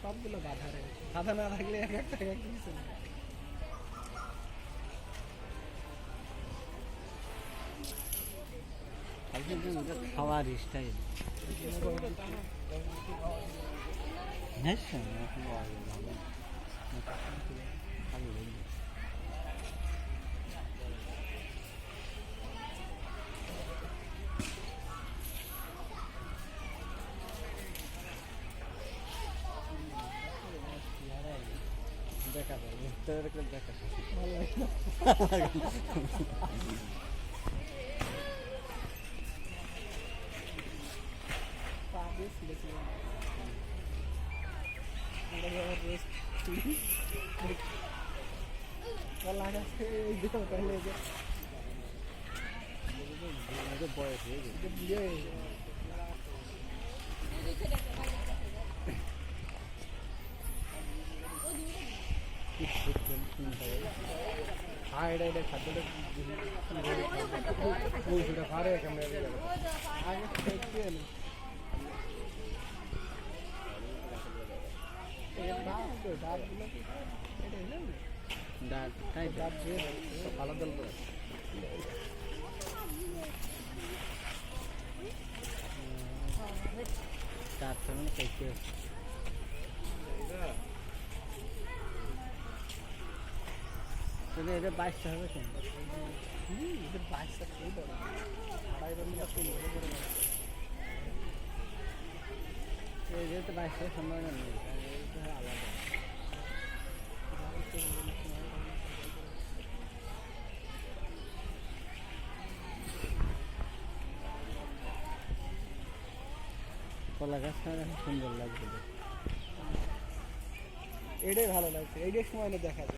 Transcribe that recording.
সবগুলো বাধা রয়েছে বাধা না থাকলে এক একটা এক একটা কিছু না। খাওয়ার স্টাইল দেখা যায় তোর দেখা যায় ভালো লাগে এটা এটা খাদ্যটা ওই সেটা পারে ক্যামেরা আগে আলাদা তো মানে কেটে তাহলে এটা বাইশটা হবে কেন এদের বাইশটা খেয়ে করে এই যেহেতু বাইশটা সম্ভাবনা নেই তাহলে এটা হয় আলাদা কলা গাছ সুন্দর লাগছে এটাই ভালো লাগছে। এইটাই সময় দেখা